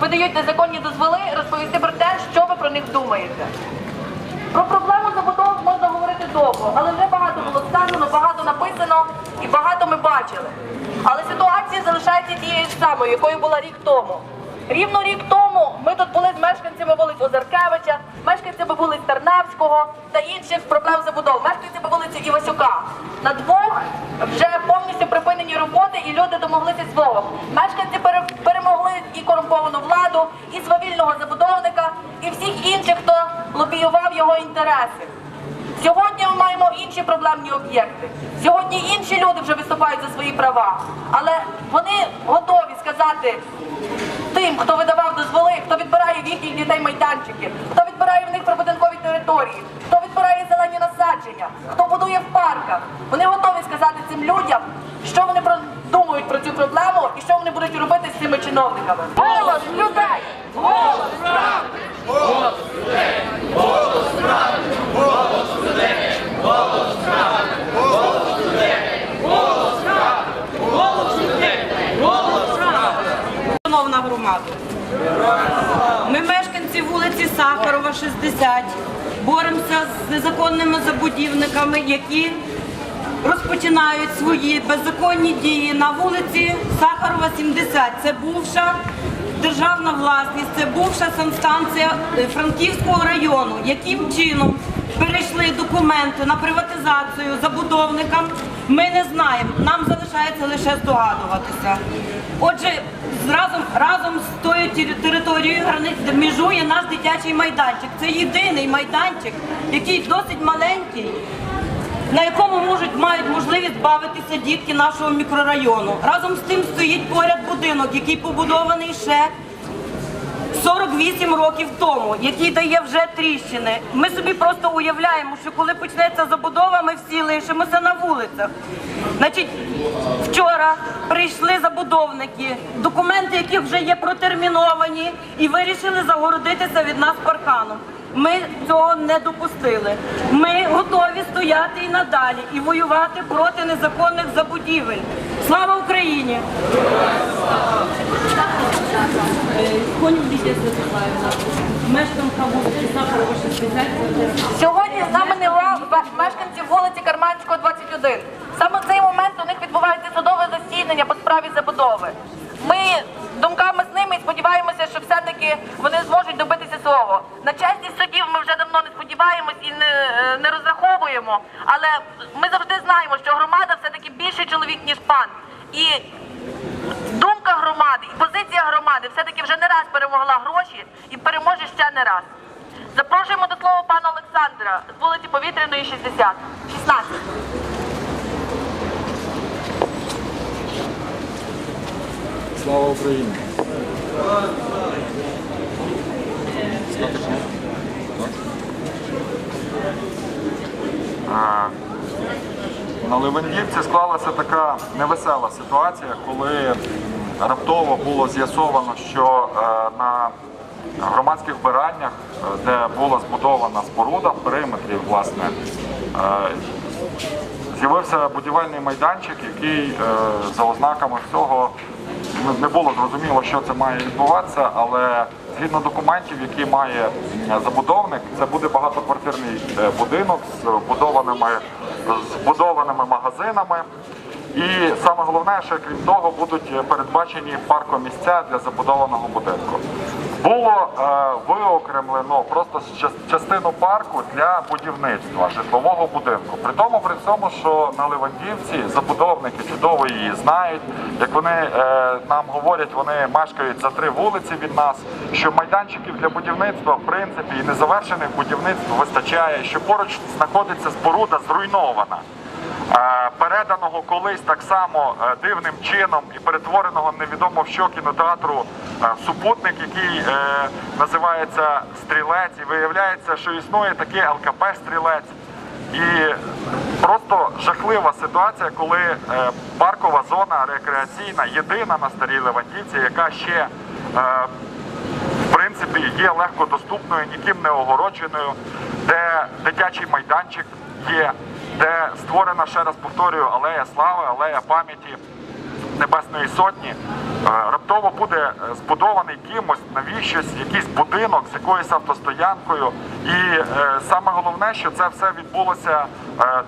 видають незаконні дозволи, розповісти про те, що ви про них думаєте. Про проблему забудов можна говорити довго, але вже багато було сказано, багато написано і багато ми бачили. Але ситуація залишається тією самою, якою була рік тому. Рівно рік тому ми тут були з мешканцями вулиць Озаркевича, мешканцями вулиць Тарнавського та інших проблем забудов, мешканцями вулиці Івасюка. На двох вже повністю припинені роботи і люди домоглися свого. Мешканці пере- перемогли і корумповану владу, і свавільного забудовника, і всіх інших, хто лобіював його інтереси. Сьогодні ми маємо інші проблемні об'єкти. Сьогодні інші люди вже виступають за свої права. Але вони готові сказати тим, хто видавав дозволи, хто відбирає в їхніх дітей майданчики, хто відбирає в них прибудинкові території, хто відбирає зелені насадження, хто будує в парках. Вони готові сказати цим людям, що вони про- думають про цю проблему і що вони будуть робити з цими чиновниками. Голос людей! Голос Громада, ми мешканці вулиці Сахарова, 60, боремося з незаконними забудівниками, які розпочинають свої беззаконні дії на вулиці Сахарова, 70. Це бувша державна власність, це бувша санстанція Франківського району. Яким чином перейшли документи на приватизацію забудовникам, ми не знаємо. Нам залишається лише здогадуватися. Отже, разом, разом з тою територією границь межує наш дитячий майданчик. Це єдиний майданчик, який досить маленький, на якому можуть мають можливість бавитися дітки нашого мікрорайону. Разом з тим стоїть поряд будинок, який побудований ще 48 років тому, який дає вже тріщини. Ми собі просто уявляємо, що коли почнеться забудова, ми всі лишимося на вулицях. Значить, вчора прийшли забудовники, документи яких вже є протерміновані, і вирішили загородитися від нас парканом. Ми цього не допустили. Ми готові стояти і надалі і воювати проти незаконних забудівель. Слава Україні! Мешканка вулиці Сахарова, 60. Сьогодні з нами мешканці вулиці Карманського, 21. Саме в цей момент у них відбувається судове засідання по справі забудови. Ми думками з ними і сподіваємося, що все-таки вони зможуть добитися свого. На чесність судів ми вже давно не сподіваємось і не, е, не розраховуємо, але ми завжди знаємо, що громада все-таки більший чоловік, ніж пан. І думка громади і позиція громади все-таки вже не раз перемогла гроші і переможе ще не раз. Запрошуємо до слова пана Олександра з вулиці Повітряної 60. 16. Слава Україні! А, На Левандівці склалася така невесела ситуація, коли раптово було з'ясовано, що е, на громадських збираннях, е, де була збудована споруда в периметрі, власне, е, З'явився будівельний майданчик, який за ознаками всього не- було зрозуміло, що це має відбуватися, але згідно документів, які має забудовник, це буде багатоквартирний будинок з будованими, з будованими магазинами. І саме головне, що крім того, будуть передбачені паркомісця для забудованого будинку. Було е, виокремлено просто частину парку для будівництва житлового будинку. При тому при цьому, що на Левандівці забудовники чудово її знають. Як вони е, нам говорять, вони мешкають за три вулиці від нас. Що майданчиків для будівництва в принципі і незавершених будівництв вистачає, що поруч знаходиться споруда зруйнована. Переданого колись так само е, дивним чином і перетвореного невідомо в що кінотеатру е, супутник, який е, називається Стрілець, і виявляється, що існує такий ЛКП Стрілець. І просто жахлива ситуація, коли паркова зона рекреаційна, єдина на старій Левандівці, яка ще в принципі є легко доступною, ніким не огородженою, де дитячий майданчик є, де створена, ще раз повторюю, алея слави, алея пам'яті Небесної Сотні, е, раптово буде е, збудований кимось, навіщось, якийсь будинок з якоюсь автостоянкою. І е, саме головне, що це все відбулося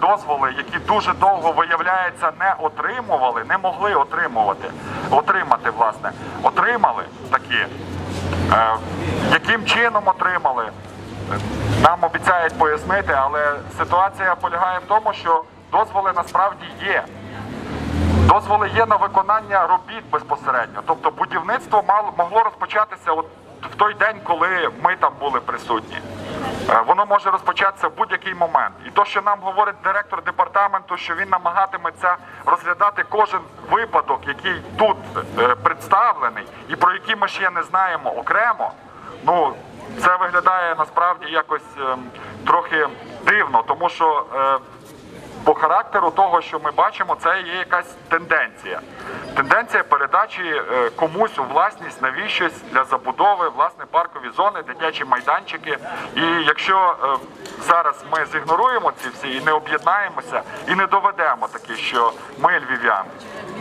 дозволи, які дуже довго виявляється не отримували, не могли отримувати, отримати, власне, отримали такі. Яким чином отримали? Нам обіцяють пояснити, але ситуація полягає в тому, що дозволи насправді є. Дозволи є на виконання робіт безпосередньо. Тобто будівництво могло розпочатися от в той день, коли ми там були присутні. Е, Воно може розпочатися в будь-який момент. І то, що нам говорить директор департаменту, що він намагатиметься розглядати кожен випадок, який тут е, представлений, і про який ми ще не знаємо окремо. Ну це виглядає насправді якось ем, трохи дивно, тому що. По характеру того, що ми бачимо, це є якась тенденція. Тенденція передачі е, комусь у власність навіщось для забудови, власне, паркові зони, дитячі майданчики. І якщо е, зараз ми зігноруємо ці всі і не об'єднаємося, і не доведемо таки, що ми львів'яни,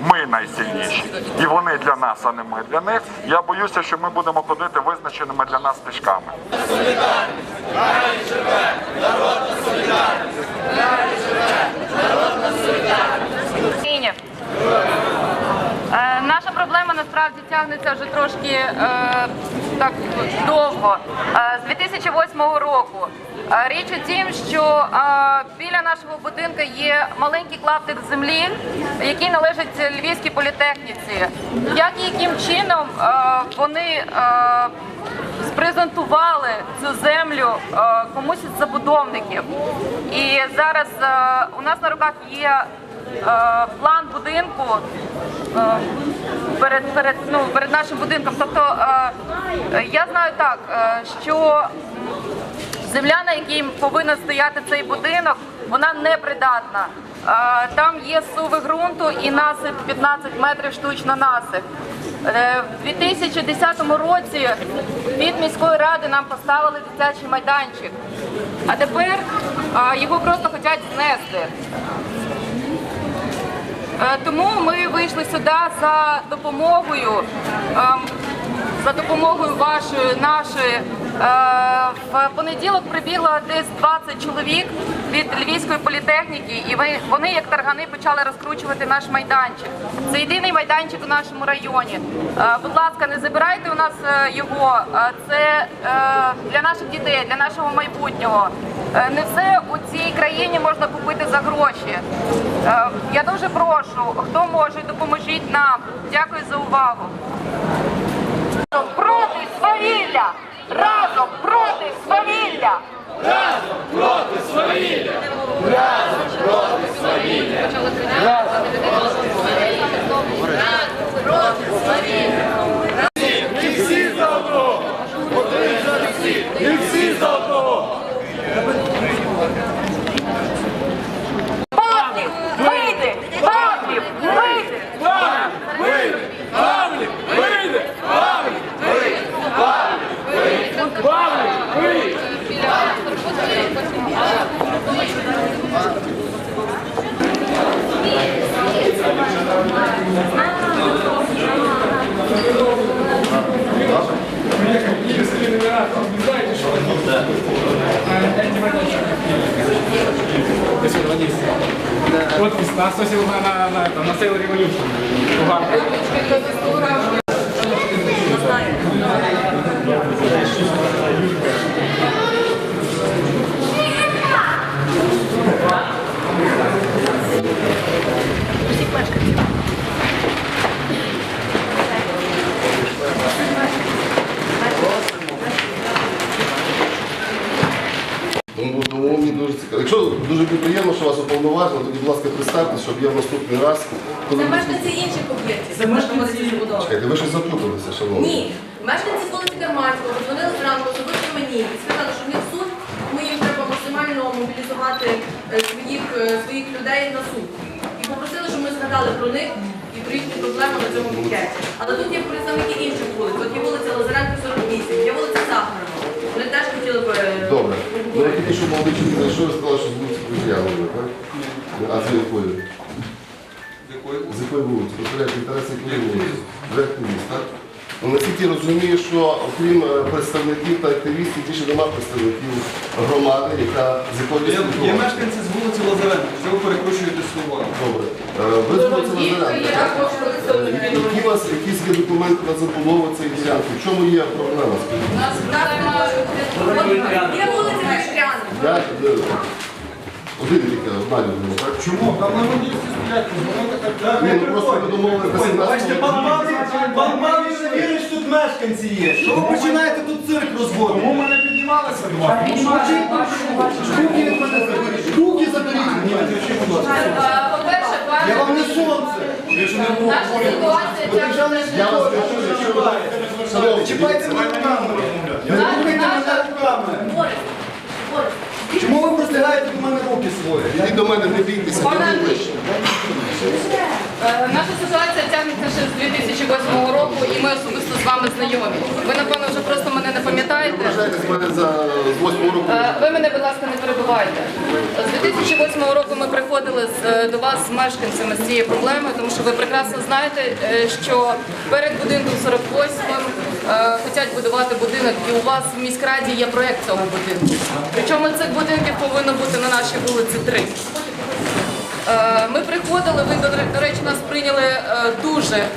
ми найсильніші, і вони для нас, а не ми для них. Я боюся, що ми будемо ходити визначеними для нас стежками. Україні. Е, Наша проблема насправді тягнеться вже трошки е, так довго. Е, з 2008 року. Е, річ у тім, що е, біля нашого будинку є маленький клаптик землі, який належить Львівській політехніці. Як і яким чином е, вони е, спрезентували цю землю е, комусь із забудовників. І зараз е, у нас на руках є е, план будинку перед, перед, ну, перед нашим будинком. Тобто я знаю так, що земля, на якій повинен стояти цей будинок, вона непридатна. Там є суви ґрунту і насип 15 метрів штучно насип. Е, В 2010 році від міської ради нам поставили дитячий майданчик, а тепер його просто хочуть знести. Е, Тому ми вийшли сюди за допомогою, ем, за допомогою вашої, нашої. Е, В понеділок прибігло десь 20 чоловік від Львівської політехніки, і вони як таргани почали розкручувати наш майданчик. Це єдиний майданчик у нашому районі. Е, Будь ласка, не забирайте у нас е, його. Е, Це для наших дітей, для нашого майбутнього. Не все у цій країні можна купити за гроші. Я дуже прошу, хто може, допоможіть нам. Дякую за увагу. Проти свавілля! Разом проти свавілля! Павлів, Подпись на, Social, на, на, на, на, на. Угар. Тому, тому мені дуже цікаво. Якщо дуже приємно, що тоді, будь ласка, представте, щоб я в наступний раз, коли Це ми- мешканці інших об'єктів, це мешканці забудови. Чекайте, ви щось заплуталися, шановні. Ні, мешканці вулиці Карманського подзвонили зранку особисто мені і сказали, що в них суд, тому їм треба максимально мобілізувати е, своїх, е, своїх людей на суд. І попросили, щоб ми згадали про них і про їхні проблеми на цьому букеті. Але тут є представники інших вулиць. От є вулиця Лазаренко 48, є вулиця Сахарова. Вони теж хотіли б е, Добре. Ну, я тільки що молодий чоловік зайшов і сказав, що з вулиці притягнули, так? з якої? З якої вулиці? Повторяйте, інтереси якої вулиці? Ви активіст, так? Ну, наскільки я розумію, що окрім е, представників та активістів, більше немає представників громади, яка з якої Є, є мешканці з вулиці Лазаренко, що ви перекручуєте слова. Добре. Е, Ви з вулиці Лазаренка. Е, Які у вас якісь є документи на забудову цієї ділянки? В чому є проблема? скажіть? Є вулиця Вишряна. Е, один тільки одна людина, так? Чому? Там на стоять, вони так Ні, ну просто ви домовилися Бачите, пан Павлів, пан Павлів не вірить, тут мешканці є. Що ви починаєте тут цирк розводити? Тому мене піднімалися до вас. Руки заберіть! По-перше, пане, Я вам не сонце. наша ситуація Ви ця державний Я вас прошу, що ви якщо ви? Шановні, Чіпайте мене руками. Не рухайте мене руками. Борис, Борис, Чому ви простягаєте до мене руки свої? Ідіть до мене, не бійтеся, Пане Андрій. Е, Наша ситуація тягнеться ще з 2008 року, і ми особисто з вами знайомі. Ви, напевно, вже просто мене не пам'ятаєте. Вважайте з мене за з 8 року. Е, Ви мене, будь ласка, не перебивайте. З 2008 року ми приходили з, е, до вас з мешканцями з цією проблемою, тому що ви прекрасно знаєте, е, що перед будинком 48 е, хочуть будувати будинок, і у вас в міськраді є проєкт цього будинку. Причому цих будинків повинно бути на нашій вулиці три. Е, Ми приходили, ви, до речі, нас прийняли е, дуже е,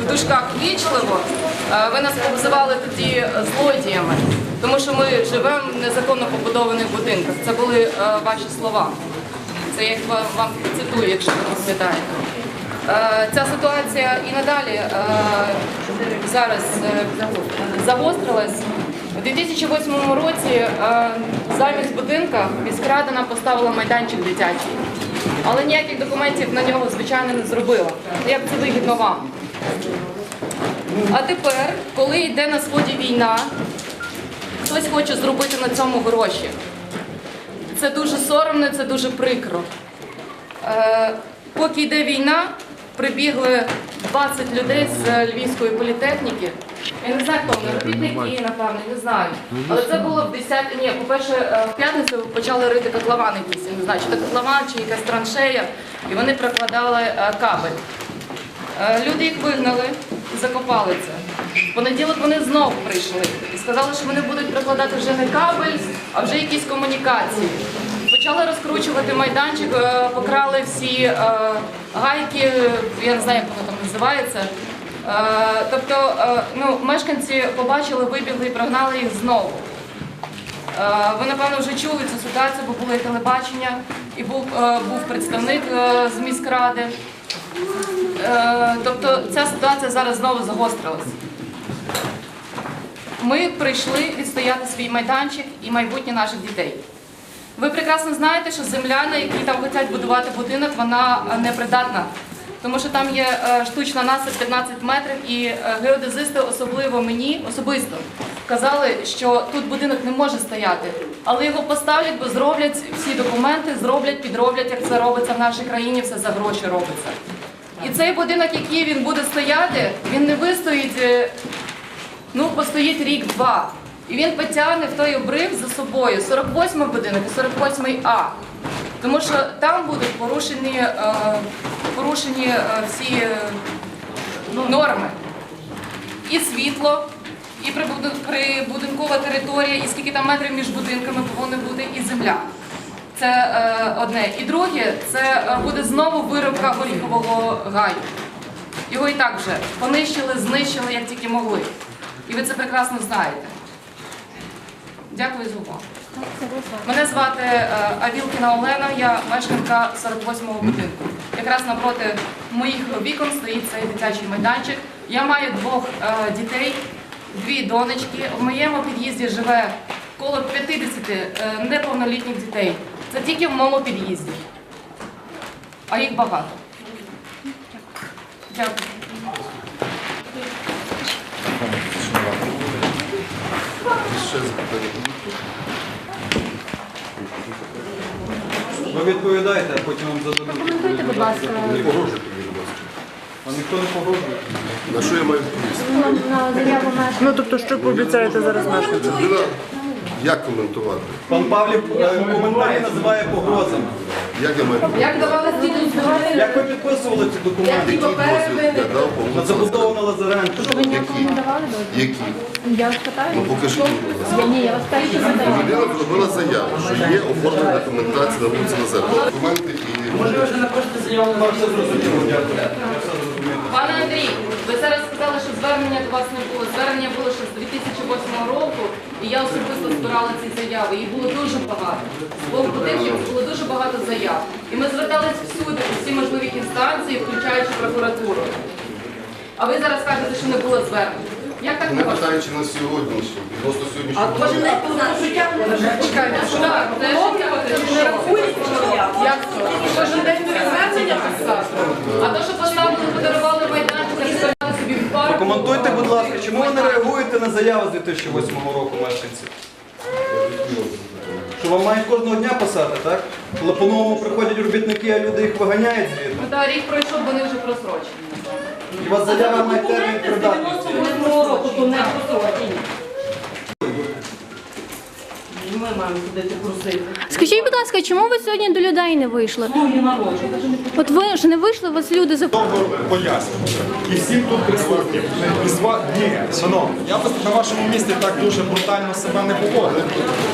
в дужках вічливо. Ви нас обзивали тоді злодіями, тому що ми живемо в незаконно побудованих будинках. Це були ваші слова. Це я вам, цитую, якщо ви пам'ятаєте. Ця ситуація і надалі зараз загострилась. У 2008 році е, замість будинка міськрада нам поставила майданчик дитячий. Але ніяких документів на нього, звичайно, не зробила. Як це вигідно вам? А тепер, коли йде на сході війна, хтось хоче зробити на цьому гроші. Це дуже соромно, це дуже прикро. Е, поки йде війна, прибігли 20 людей з Львівської політехніки. Я не знаю, хто вони, робітники, напевно, не знаю. Але це було в 10... Ні, по-перше, е, в п'ятницю почали рити котлован якийсь, я не знаю, чи це котлован, чи якась траншея, і вони прокладали е, кабель. Е, Люди їх вигнали і закопали це. В понеділок вони знову прийшли і сказали, що вони будуть прокладати вже не кабель, а вже якісь комунікації. Почали розкручувати майданчик, е, покрали всі е, гайки, я не знаю, як воно там називається. Е, Тобто ну, мешканці побачили, вибігли і прогнали їх знову. Ви, напевно, вже чули цю ситуацію, бо було і телебачення, і був, був представник з міськради. Тобто ця ситуація зараз знову загострилась. Ми прийшли відстояти свій майданчик і майбутнє наших дітей. Ви прекрасно знаєте, що земля, на якій там хочуть будувати будинок, вона е, непридатна. Тому що там є е, штучна насип 15 метрів, і е, геодезисти, особливо мені, особисто, казали, що тут будинок не може стояти, але його поставлять, бо зроблять всі документи, зроблять, підроблять, як це робиться в нашій країні, все за гроші робиться. І цей будинок, який він буде стояти, він не вистоїть, ну, постоїть рік-два. І він потягне в той обрив за собою 48 будинок і 48 А. Тому що там будуть порушені, е, порушені е, всі е, ну, норми. І світло, і прибудинкова територія, і скільки там метрів між будинками повинно бути, і земля. Це одне. І друге, це буде знову виробка горіхового гаю. Його і так вже понищили, знищили, як тільки могли. І ви це прекрасно знаєте. Дякую за увагу. Мене звати е, Авілкіна Олена, я мешканка 48-го будинку. Якраз напроти моїх вікон стоїть цей дитячий майданчик. Я маю двох е, дітей, дві донечки. В моєму під'їзді живе коло 50 е, неповнолітніх дітей. Це тільки в моєму під'їзді. А їх багато. Дякую. Ще запитання? Ви відповідаєте, а потім вам зададуть. Прокоментуйте, будь ласка, Не погрожуйте мені, будь ласка. А ніхто не погрожує. На що я маю відповісти? на, на заяву мешканців. Ну тобто, що пообіцяєте зараз мешканцям? Людина, як коментувати? Пан Павлів е, коментарі називає погрозами. Як я маю Як давали згідно Як ви підписували ці документи? Які папери дозвіл я дав по На на Лазаренко. Ви ніякого не давали дозвіл? Які? Я вас питаю. Ну покажіть, будь ласка. Я ні, я вас перше задаю. Людина зробила заяву, що є оформлена документація на вулиці Лазаренко. Документи і Пане Андрій, ви зараз сказали, що звернення до вас не було. Звернення було ще з 2008 року, і я особисто збирала ці заяви. Їх було дуже багато. З двох будинків було дуже багато заяв. І ми звертались всюди, у всі можливі інстанції, включаючи прокуратуру. А ви зараз кажете, що не було звернень. Як так не не ваше? питаючи на сьогоднішній, просто сьогоднішній. А Кожен день повинен життя. Чекайте, що так, це життя, це що? Як то? Кожен день до відвернення писати? А то, що поставили, подарували майданчик, розставляли собі в парку. Прокоментуйте, будь ласка, чому ви не реагуєте на заяви з 2008 року мешканців? Що вам мають кожного дня писати, так? Коли по-новому приходять робітники, а люди їх виганяють звідти. Ну так, рік пройшов, вони вже просрочені. І у вас заява має термін придатності. 98 року, то не просрочені. Ми маємо ходити просити. Скажіть, будь ласка, чому ви сьогодні до людей не вийшли? От ви ж не вийшли, вас люди за пояснювати. І всім тут присутнім. І з ва- Ні, шановні, я б на вашому місці так дуже брутально себе не поводив.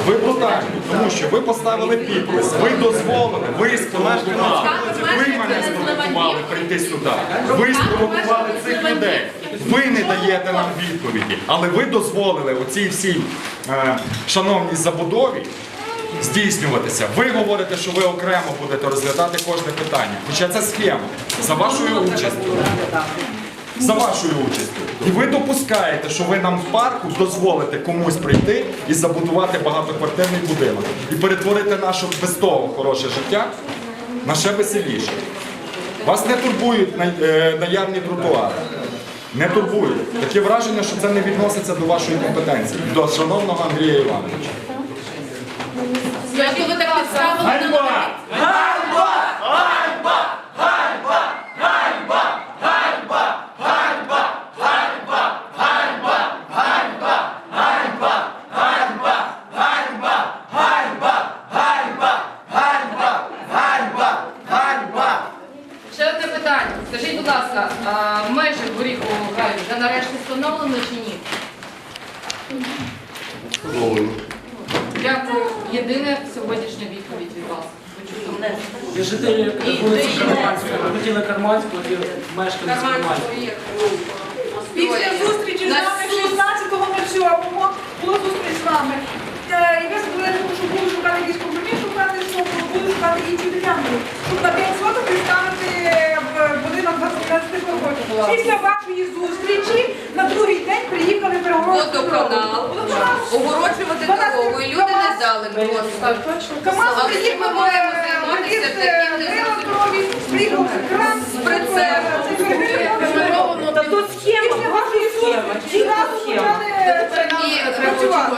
Ви брутальні, тому що ви поставили підпис, ви дозволили, ви спровокували. Ви мене спровокували прийти сюди. Ви спровокували цих людей. Ви не даєте нам відповіді, але ви дозволили оцій всій е, шановній забудові здійснюватися. Ви говорите, що ви окремо будете розглядати кожне питання. Хоча це схема за вашою участю. За вашою участю. І ви допускаєте, що ви нам в парку дозволите комусь прийти і забудувати багатоквартирний будинок і перетворити наше без того хороше життя на ще веселіше. Вас не турбують е, наявні тротуари. Не турбують. Таке враження, що це не відноситься до вашої компетенції, до шановного Андрія Івановича. Як ви так підставили на Ганьба! Ще одне питання. Скажіть, будь ласка, краю вже нарешті встановлено чи ні? Встановлено. Дякую. Єдине сьогоднішня відповідь від вас. Почуємо. Є жителі вулиці Карманської, хотіли Карманського, є мешканець Карманського. Після зустрічі з нами 16.07 була зустріч з нами. Е, І ви сказали, що буду шукати якийсь компроміс, шукати, що буду шукати інші ділянки, щоб на 5 соток е, 20. Після вашої зустрічі на другий день приїхали переговорити. Водоканал, огороджувати дорогу, і люди не дали просто. КамАЗ Але приїхав, ми маємо е, займатися таким е, електрові, приїхав кран З прицепом. Та тут схема, Після вашої схема. зустрічі схема?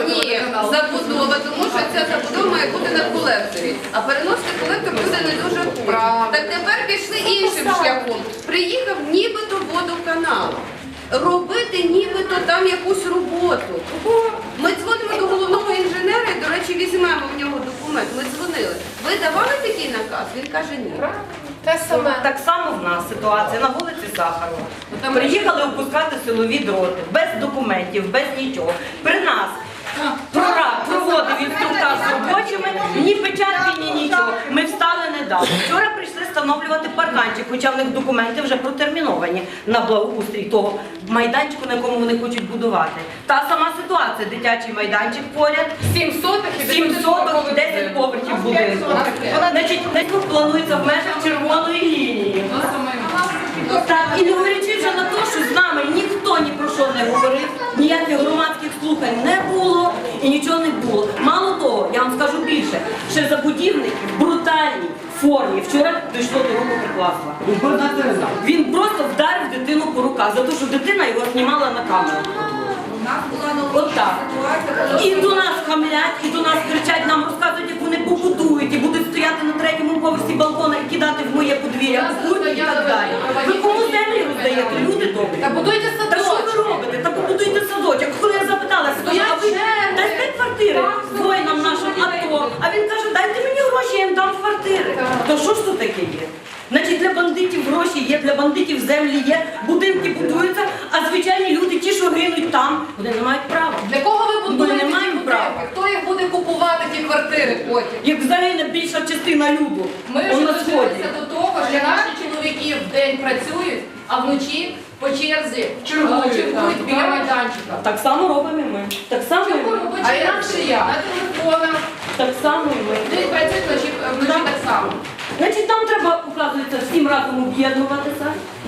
Ні, е, забудова, тому що ця забудова має бути на колекторі. А переносити колектор буде не дуже правильно. Так тепер пішли іншим шляхом. Приїхав нібито водоканал. Робити нібито там якусь роботу. Ми дзвонимо до головного інженера і, до речі, візьмемо в нього документ. Ми дзвонили. Ви давали такий наказ? Він каже ні. Так само в нас ситуація на вулиці Сахарова. Приїхали опускати силові дроти, без документів, без нічого. При нас прораб проводив інструктаж з робочими, ні печатки, ні нічого. Ми встали не дали. Вчора прийшли встановлювати парканчик, хоча в них документи вже протерміновані на благоустрій того майданчику, на якому вони хочуть будувати. Та сама ситуація, дитячий майданчик поряд. 7 сотих і 7 10 поверхів будинку. Значить, планується в межах червоної лінії. Так, і не говорячи вже на те, що з нами ніхто ні про що не говорив, ніяких громадських слухань не було і нічого не було. Мало того, я вам скажу більше, ще забудівники в брутальній формі вчора дійшло до руку прикласла. Він просто вдарив дитину по руках за те, що дитина його знімала на камеру. От так. І до нас хамлять, і до нас кричать, нам розказують, як вони побудують, стояти на третьому поверсі балкона і кидати в моє подвір'я, курні і так далі. Ви кому землі роздаєте? Люди добрі. Та будуйте Та що ви робите? Та побудуйте садочок. Коли я запитала, скажу, а ви дасте квартири воїнам нашим АТО, а він каже, дайте мені гроші, я їм дам квартири. то що ж тут таке є? Значить, для бандитів гроші є, для бандитів землі є, будинки будуються, а звичайні люди, ті, що гинуть там, вони не мають права. Для кого квартири потім? Як загине більша частина люду, Ми вже на сході. дожилися до того, що наші чоловіки в день працюють, а вночі по черзі е, чергують біля майданчика. Так само робимо і ми. Так само і Чому ми. робочі а інакше я? На телефонах, Так само і ми. десь працюють вночі, вночі так само. Значить, нам треба, оказується, всім разом об'єднуватися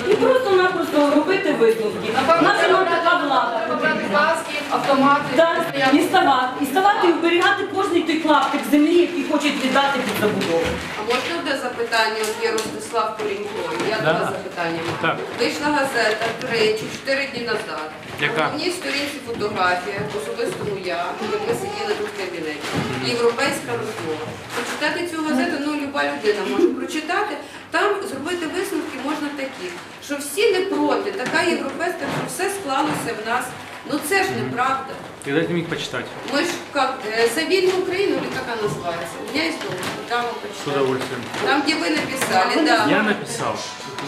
і просто-напросто робити висновки. Наша нам така влада. Треба брати каски, автомати. Так, стояти. і ставати, і ставати і оберігати кожний клаптик землі, який хочуть віддати під забудову. А можна одне запитання? От є Ростислав Полінько. Я Да. два запитання. маю. Так. Вийшла газета три чи чотири дні назад. Яка? На головній сторінці фотографія, особистому я, як ми сиділи тут в кабінеті. Європейська розмова. Прочитати цю газету, ну люба людина може прочитати. Там зробити висновки можна такі, що всі не проти, така європейська, що все склалося в нас. Ну це ж неправда. И дайте мне их почитать. Мы ж как, э, за вільну Украину, или как она называется? У меня есть дом, там вот С почитаю. удовольствием. Там, где вы написали, да. Я написал.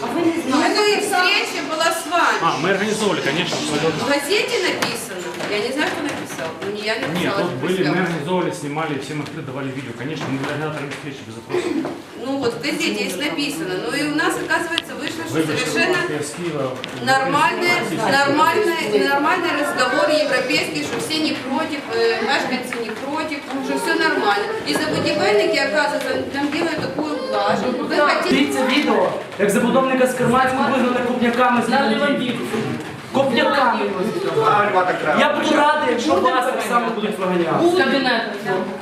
Ну, это и встреча была с вами. А, мы организовывали, конечно, В абсолютно. газете написано. Я не знаю, кто написал. но не я Нет, написала. тут это были, мы организовывали, снимали, всем открыто давали видео. Конечно, мы организаторами встречи без вопросов. Ну вот, в газете есть написано. Ну и у нас, оказывается, вышло, что Вы совершенно нормальный, нормальный, нормальный разговор европейский, что все не против, э, мешканцы не против, что все нормально. И забудевельники, оказывается, там делают такую блажь. Вы хотите... Дивіться відео, як забудовника з Керманського вигнали копняками з Лівандів. Копняками. Я буду радий, якщо вас так само будуть виганяти.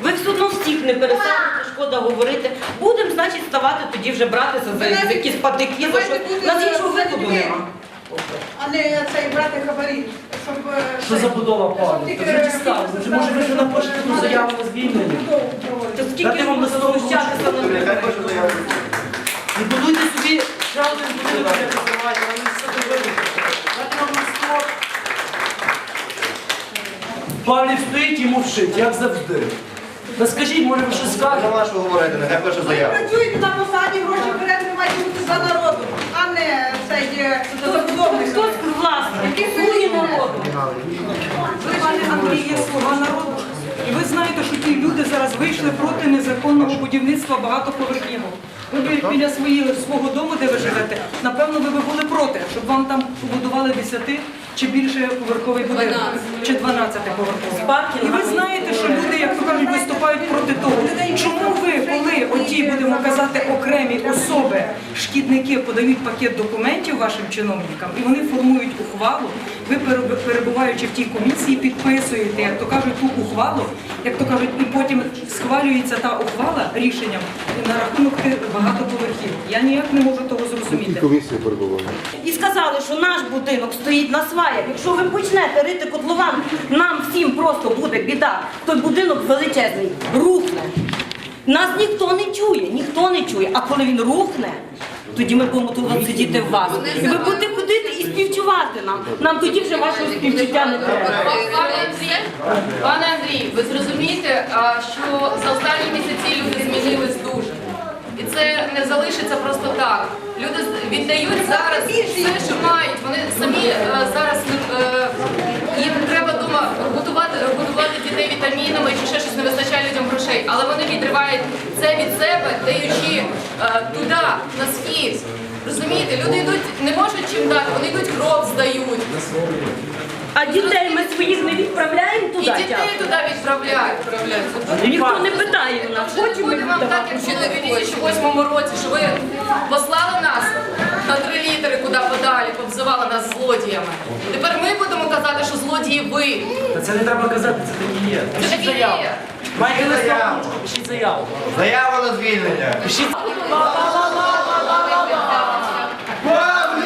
Ви все одно всіх не перестанете, шкода говорити. Будемо, значить, ставати тоді вже братися за якісь патики, за що. Нас іншого виходу нема. А не цей брати хабарі, щоб... е, Що забудова падає? Та вже може ви вже напишете ту заяву на звільнення. То скільки Дати вам можна листовку знущатися над людьми? І будуйте собі ще один будинок, як називається, вони все довели. Дати вам листок. Павлів стоїть і мовчить, як завжди. Та скажіть, може ви щось скажете? Нема що говорити, нехай пише заяву. Працюєте на посаді, гроші берете, ви маєте бути за народом, а не цей е, забудовник. Хто власник? Ви, пане Андрій, є слуга народу. І ви знаєте, що ті люди зараз вийшли проти незаконного будівництва багатоповерхівок. Ви б біля свої, свого дому, де ви живете, напевно, ви би були проти, щоб вам там побудували 10 чи більше поверховий будинок, чи 12 поверховий. І ви знаєте, що люди, як то кажуть, виступають проти того. Чому ви, коли оті, будемо казати, окремі особи, шкідники подають пакет документів вашим чиновникам, і вони формують ухвалу, ви перебуваючи в тій комісії, підписуєте, як то кажуть, ту ухвалу, як то кажуть, і потім схвалюється та ухвала рішенням на рахунок тих багатоповерхів. Я ніяк не можу того зрозуміти. Комісія перебуває. І сказали, що наш будинок стоїть на сваях. Якщо ви почнете рити котлован, нам всім просто буде біда. Той будинок величезний, рухне. Нас ніхто не чує, ніхто не чує. А коли він рухне, тоді ми будемо тут сидіти в вас. І ви будете ходити і співчувати нам. Нам тоді вже вашого співчуття не треба. Пане Андрій, пане Андрій, ви зрозумієте, що за останні місяці люди змінились дуже. І це не залишиться просто так. Люди віддають зараз все, що мають. Вони самі е, зараз е, їм треба дома готувати, готувати дітей вітамінами чи ще щось не вистачає людям грошей. Але вони відривають це від себе, даючи е, туди, на схід. Розумієте, люди йдуть, не можуть чим дати, вони йдуть кров здають. А дітей ми своїх не відправляємо І туди. дітей туди відправляють. Ніхто не питає у нас, хочемо ми Буде вам так, віддавати. як було в 2008 році, що ви послали нас на три літери куди подалі, обзивали нас злодіями. Тепер ми будемо казати, що злодії ви. Та це не треба казати, це так і є. Це Пишіть так і заяву. є. Маєте листок, пишіть заяву. Заява на звільнення. Пишіть.